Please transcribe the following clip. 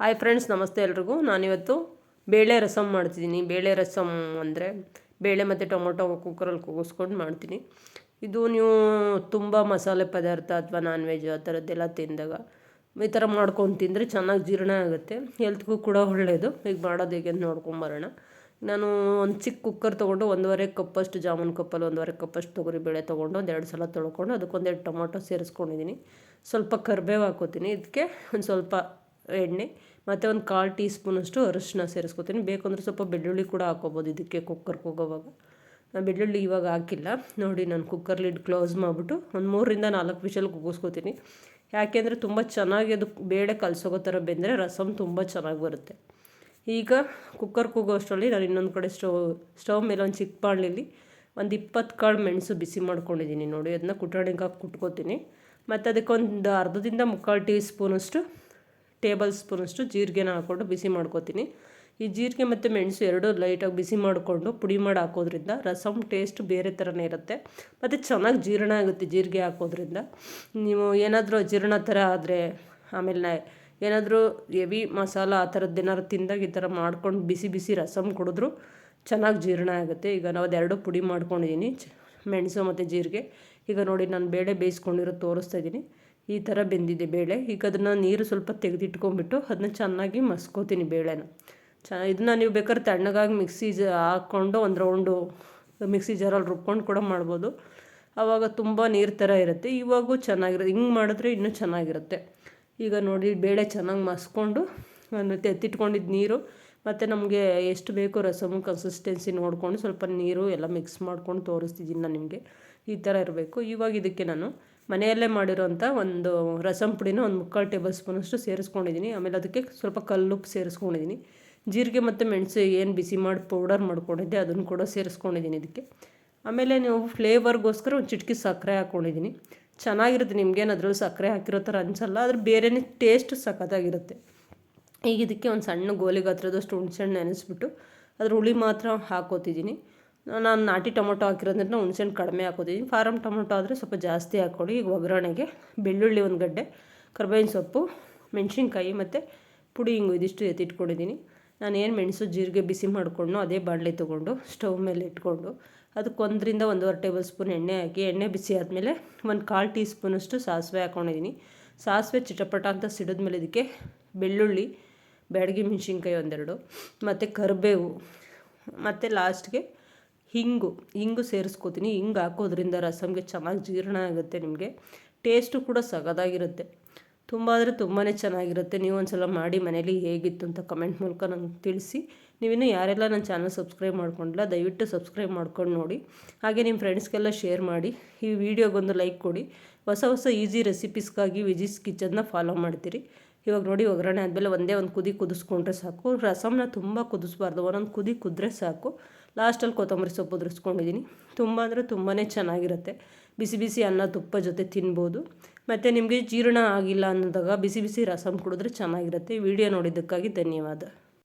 Hi friends ನಮಸ್ತೆ ಎಲ್ರಿಗೂ. ನಾನಿವತ್ತು ಬೇಳೆ ರಸಮ್ ಮಾಡ್ತಿದ್ದೀನಿ. ಬೇಳೆ ರಸಮ್ ಅಂದರೆ ಬೇಳೆ ಮತ್ತು ಟೊಮೊಟೊ ಕುಕ್ಕರಲ್ಲಿ ಕೂಗಿಸ್ಕೊಂಡು ಮಾಡ್ತೀನಿ. ಇದು ನೀವು ತುಂಬ ಮಸಾಲೆ ಪದಾರ್ಥ ಅಥವಾ ನಾನ್ ವೆಜ್ ಆ ಥರದ್ದೆಲ್ಲ ತಿಂದಾಗ ಈ ಥರ ಮಾಡ್ಕೊಂಡು ತಿಂದರೆ ಚೆನ್ನಾಗಿ ಜೀರ್ಣ ಆಗುತ್ತೆ. ಹೆಲ್ತ್ಗೂ ಕೂಡ ಒಳ್ಳೆಯದು ಈಗ ಮಾಡೋದು ಹೇಗೆ ಅಂತ ನೋಡ್ಕೊಂಬರೋಣ ನಾನು ಒಂದು ಚಿಕ್ಕ ಕುಕ್ಕರ್ ತೊಗೊಂಡು ಒಂದೂವರೆ ಕಪ್ಪಷ್ಟು ಜಾಮೂನ್ ಕಪ್ಪಲ್ಲಿ ಒಂದೂವರೆ ಕಪ್ಪಷ್ಟು ತೊಗರಿ ಬೇಳೆ ತೊಗೊಂಡು ಒಂದು ಎರಡು ಸಲ ತೊಳ್ಕೊಂಡು ಅದಕ್ಕೊಂದೆರಡು ಟೊಮೊಟೊ ಸೇರಿಸ್ಕೊಂಡಿದ್ದೀನಿ. ಸ್ವಲ್ಪ ಕರಿಬೇವು ಹಾಕೋತೀನಿ. ಇದಕ್ಕೆ ಒಂದು ಸ್ವಲ್ಪ ಎಣ್ಣೆ, ಮತ್ತು ಒಂದು ಕಾಲು ಟೀ ಸ್ಪೂನಷ್ಟು ಅರಿಶಿನ ಸೇರಿಸ್ಕೊತೀನಿ. ಬೇಕಂದ್ರೆ ಸ್ವಲ್ಪ ಬೆಳ್ಳುಳ್ಳಿ ಕೂಡ ಹಾಕೋಬೋದು ಇದಕ್ಕೆ ಕುಕ್ಕರ್ಗೆ ಹೋಗೋವಾಗ. ನಾನು ಬೆಳ್ಳುಳ್ಳಿ ಇವಾಗ ಹಾಕಿಲ್ಲ. ನೋಡಿ, ನಾನು ಕುಕ್ಕರ್ ಲಿಡ್ ಕ್ಲೋಸ್ ಮಾಡಿಬಿಟ್ಟು ಒಂದು ಮೂರರಿಂದ ನಾಲ್ಕು ವಿಷಲ್ ಕೂಗಿಸ್ಕೊತೀನಿ ಯಾಕೆಂದರೆ ತುಂಬ ಚೆನ್ನಾಗಿ ಅದು ಬೇಳೆ ಕಲಸೋಗೋ ಥರ ಬೆಂದರೆ ರಸಮ್ ತುಂಬ ಚೆನ್ನಾಗಿ ಬರುತ್ತೆ. ಈಗ ಕುಕ್ಕರ್ ಕೂಗೋ ಅಷ್ಟರಲ್ಲಿ ನಾನು ಇನ್ನೊಂದು ಕಡೆ ಸ್ಟವ್ ಸ್ಟವ್ ಮೇಲೆ ಒಂದು ಚಿಕ್ಕ ಬಾಣಲಿಲಿ ಒಂದು ಇಪ್ಪತ್ತು ಕಾಳು ಮೆಣಸು ಬಿಸಿ ಮಾಡ್ಕೊಂಡಿದ್ದೀನಿ. ನೋಡಿ ಅದನ್ನ ಕುಟಾಣಿಗೆ ಹಾಕಿ ಕುಟ್ಕೋತೀನಿ. ಮತ್ತು ಅದಕ್ಕೊಂದು ಅರ್ಧದಿಂದ ಮುಕ್ಕಾಲು ಟೀ ಸ್ಪೂನಷ್ಟು ಟೇಬಲ್ ಸ್ಪೂನಷ್ಟು ಜೀರಿಗೆನ ಹಾಕ್ಕೊಂಡು ಬಿಸಿ ಮಾಡ್ಕೋತೀನಿ. ಈ ಜೀರಿಗೆ ಮತ್ತು ಮೆಣಸು ಎರಡೂ ಲೈಟಾಗಿ ಬಿಸಿ ಮಾಡಿಕೊಂಡು ಪುಡಿ ಮಾಡಿ ಹಾಕೋದ್ರಿಂದ ರಸಮ್ ಟೇಸ್ಟ್ ಬೇರೆ ಥರನೇ ಇರುತ್ತೆ. ಮತ್ತು ಚೆನ್ನಾಗಿ ಜೀರ್ಣ ಆಗುತ್ತೆ ಜೀರಿಗೆ ಹಾಕೋದ್ರಿಂದ. ನೀವು ಏನಾದರೂ ಜೀರ್ಣ ಥರ ಆದರೆ ಆಮೇಲೆ ಏನಾದರೂ ಎವಿ ಮಸಾಲ ಆ ಥರದ್ದು ಏನಾದ್ರು ತಿಂದಾಗ ಈ ಥರ ಮಾಡ್ಕೊಂಡು ಬಿಸಿ ಬಿಸಿ ರಸಮ್ ಕುಡಿದ್ರು ಚೆನ್ನಾಗಿ ಜೀರ್ಣ ಆಗುತ್ತೆ. ಈಗ ನಾವು ಅದೆರಡು ಪುಡಿ ಮಾಡ್ಕೊಂಡಿದ್ದೀನಿ ಮೆಣಸು ಮತ್ತು ಜೀರಿಗೆ. ಈಗ ನೋಡಿ ನಾನು ಬೇಳೆ ಬೇಯಿಸ್ಕೊಂಡಿರೋದು ತೋರಿಸ್ತಾ ಇದ್ದೀನಿ. ಈ ಥರ ಬೆಂದಿದೆ ಬೇಳೆ. ಈಗ ಅದನ್ನು ನೀರು ಸ್ವಲ್ಪ ತೆಗೆದಿಟ್ಕೊಂಡ್ಬಿಟ್ಟು ಅದನ್ನ ಚೆನ್ನಾಗಿ ಮಸ್ಕೋತೀನಿ ಬೇಳೆನ. ಚ, ಇದನ್ನ ನೀವು ಬೇಕಾದ್ರೆ ತಣ್ಣಗಾಗಿ ಮಿಕ್ಸಿ ಜ ಹಾಕ್ಕೊಂಡು ಒಂದು ರೌಂಡು ಮಿಕ್ಸಿ ಜಾರಲ್ಲಿ ರುಬ್ಕೊಂಡು ಕೂಡ ಮಾಡ್ಬೋದು. ಆವಾಗ ತುಂಬ ನೀರು ಥರ ಇರುತ್ತೆ. ಇವಾಗೂ ಚೆನ್ನಾಗಿರುತ್ತೆ. ಹಿಂಗೆ ಮಾಡಿದ್ರೆ ಇನ್ನೂ ಚೆನ್ನಾಗಿರುತ್ತೆ. ಈಗ ನೋಡಿ, ಬೇಳೆ ಚೆನ್ನಾಗಿ ಮಸ್ಕೊಂಡು ಎತ್ತಿಟ್ಕೊಂಡಿದ್ದ ನೀರು ಮತ್ತು ನಮಗೆ ಎಷ್ಟು ಬೇಕೋ ರಸಮ್ ಕನ್ಸಿಸ್ಟೆನ್ಸಿ ನೋಡಿಕೊಂಡು ಸ್ವಲ್ಪ ನೀರು ಎಲ್ಲ ಮಿಕ್ಸ್ ಮಾಡ್ಕೊಂಡು ತೋರಿಸ್ತಿದ್ದೀನಿ ನಾನು ನಿಮಗೆ. ಈ ಥರ ಇರಬೇಕು. ಇವಾಗ ಇದಕ್ಕೆ ನಾನು ಮನೆಯಲ್ಲೇ ಮಾಡಿರೋಂಥ ಒಂದು ರಸಂ ಪುಡಿನ ಒಂದು ಮುಕ್ಕಾಲು ಟೇಬಲ್ ಸ್ಪೂನಷ್ಟು ಸೇರಿಸ್ಕೊಂಡಿದ್ದೀನಿ ಆಮೇಲೆ ಅದಕ್ಕೆ ಸ್ವಲ್ಪ ಕಲ್ಲುಪ್ಪು ಸೇರಿಸ್ಕೊಂಡಿದ್ದೀನಿ ಜೀರಿಗೆ ಮತ್ತು ಮೆಣಸು ಏನು ಬಿಸಿ ಮಾಡಿ ಪೌಡರ್ ಮಾಡ್ಕೊಂಡಿದ್ದೆ ಅದನ್ನು ಕೂಡ ಸೇರಿಸ್ಕೊಂಡಿದ್ದೀನಿ ಇದಕ್ಕೆ. ಆಮೇಲೆ ನೀವು ಫ್ಲೇವರ್ಗೋಸ್ಕರ ಒಂದು ಚಿಟಕಿ ಸಕ್ಕರೆ ಹಾಕ್ಕೊಂಡಿದ್ದೀನಿ ಚೆನ್ನಾಗಿರುತ್ತೆ, ನಿಮ್ಗೇನು ಅದ್ರಲ್ಲಿ ಸಕ್ಕರೆ ಹಾಕಿರೋ ಥರ ಅನಿಸಲ್ಲ, ಆದರೆ ಬೇರೆಯೇ ಟೇಸ್ಟ್ ಸಖತ್ತಾಗಿರುತ್ತೆ. ಈಗ ಇದಕ್ಕೆ ಒಂದು ಸಣ್ಣ ಗೋಲಿ ಗಾತ್ರದಷ್ಟು ಹುಣ್ಸೆಹಣ್ಣು ನೆನೆಸ್ಬಿಟ್ಟು ಅದ್ರ ಹುಳಿ ಮಾತ್ರ ಹಾಕೋತಿದ್ದೀನಿ. ನಾನು ನಾಟಿ ಟೊಮೊಟೊ ಹಾಕಿರೋದ್ರಿಂದ ಹುಣ್ಸೆಹಣ್ಣು ಕಡಿಮೆ ಹಾಕೋತಿದ್ದೀನಿ. ಫಾರಮ್ ಟೊಮೊಟೊ ಆದರೆ ಸ್ವಲ್ಪ ಜಾಸ್ತಿ ಹಾಕ್ಕೊಳ್ಳಿ ಈಗ ಒಗ್ಗರಣೆಗೆ ಬೆಳ್ಳುಳ್ಳಿ ಒಂದು ಗಡ್ಡೆ, ಕರ್ಬೇವಿನ ಸೊಪ್ಪು, ಮೆಣಸಿನ್ಕಾಯಿ ಮತ್ತು ಪುಡಿ ಹಿಂಗು ಇದಿಷ್ಟು ಎತ್ತಿಟ್ಕೊಂಡಿದ್ದೀನಿ. ನಾನು ಏನು ಮೆಣಸು, ಜೀರಿಗೆ ಬಿಸಿ ಮಾಡಿಕೊಂಡು ಅದೇ ಬಾಣಲೆ ತೊಗೊಂಡು ಸ್ಟವ್ ಮೇಲೆ ಇಟ್ಕೊಂಡು ಅದಕ್ಕೆ ಒಂದರಿಂದ ಒಂದೂವರೆ ಟೇಬಲ್ ಸ್ಪೂನ್ ಎಣ್ಣೆ ಹಾಕಿ, ಎಣ್ಣೆ ಬಿಸಿ ಆದಮೇಲೆ ಒಂದು ಕಾಲು ಟೀ ಸ್ಪೂನಷ್ಟು ಸಾಸಿವೆ ಹಾಕ್ಕೊಂಡಿದ್ದೀನಿ ಸಾಸಿವೆ ಚಿಟಪಟ ಅಂತ ಸಿಡಿದ್ಮೇಲೆ ಇದಕ್ಕೆ ಬೆಳ್ಳುಳ್ಳಿ ಬ್ಯಾಡಗಿ ಮೆಣಸಿನ್ಕಾಯಿ ಒಂದೆರಡು, ಮತ್ತು ಕರಿಬೇವು, ಮತ್ತು ಲಾಸ್ಟ್ಗೆ ಹಿಂಗು. ಹಿಂಗು ಸೇರಿಸ್ಕೋತೀನಿ. ಹಿಂಗೆ ಹಾಕೋದ್ರಿಂದ ರಸಮ್ಗೆ ಚೆನ್ನಾಗಿ ಜೀರ್ಣ ಆಗುತ್ತೆ ನಿಮಗೆ. ಟೇಸ್ಟು ಕೂಡ ಸಗದಾಗಿರುತ್ತೆ. ತುಂಬ ಅಂದರೆ ತುಂಬಾ ಚೆನ್ನಾಗಿರುತ್ತೆ. ನೀವು ಒಂದು ಸಲ ಮಾಡಿ ಮನೇಲಿ ಹೇಗಿತ್ತು ಅಂತ ಕಮೆಂಟ್ ಮೂಲಕ ನಂಗೆ ತಿಳಿಸಿ. ನೀವಿನ್ನೂ ಯಾರೆಲ್ಲ ನನ್ನ ಚಾನಲ್ ಸಬ್ಸ್ಕ್ರೈಬ್ ಮಾಡ್ಕೊಂಡಿಲ್ಲ, ದಯವಿಟ್ಟು ಸಬ್ಸ್ಕ್ರೈಬ್ ಮಾಡ್ಕೊಂಡು ನೋಡಿ. ಹಾಗೆ ನಿಮ್ಮ ಫ್ರೆಂಡ್ಸ್ಗೆಲ್ಲ ಶೇರ್ ಮಾಡಿ. ಈ ವಿಡಿಯೋಗೊಂದು ಲೈಕ್ ಕೊಡಿ. ಹೊಸ ಹೊಸ ಈಸಿ ರೆಸಿಪೀಸ್ಗಾಗಿ ವಿಜಿಸ್ ಕಿಚನ್ನ ಫಾಲೋ ಮಾಡ್ತೀರಿ. ಇವಾಗ ನೋಡಿ ಒಗ್ಗರಣೆ ಆದಮೇಲೆ ಒಂದೇ ಒಂದು ಕುದಿ ಕುದಿಸ್ಕೊಂಡ್ರೆ ಸಾಕು. ರಸಮ್ನ ತುಂಬ ಕುದಿಸ್ಬಾರ್ದು. ಒಂದೊಂದು ಕುದಿ ಕುದ್ರೆ ಸಾಕು. ಲಾಸ್ಟಲ್ಲಿ ಕೊತ್ತಂಬರಿ ಸೊಪ್ಪು ಉದುರಿಸ್ಕೊಂಡಿದ್ದೀನಿ ತುಂಬ ಅಂದರೆ ತುಂಬಾ ಚೆನ್ನಾಗಿರುತ್ತೆ. ಬಿಸಿ ಬಿಸಿ ಅನ್ನ, ತುಪ್ಪ ಜೊತೆ ತಿನ್ಬೋದು. ಮತ್ತು ನಿಮಗೆ ಜೀರ್ಣ ಆಗಿಲ್ಲ ಅನ್ನೋದಾಗ ಬಿಸಿ ಬಿಸಿ ರಸಮ್ ಕುಡಿದ್ರೆ ಚೆನ್ನಾಗಿರುತ್ತೆ. ವಿಡಿಯೋ ನೋಡಿದ್ದಕ್ಕಾಗಿ ಧನ್ಯವಾದ.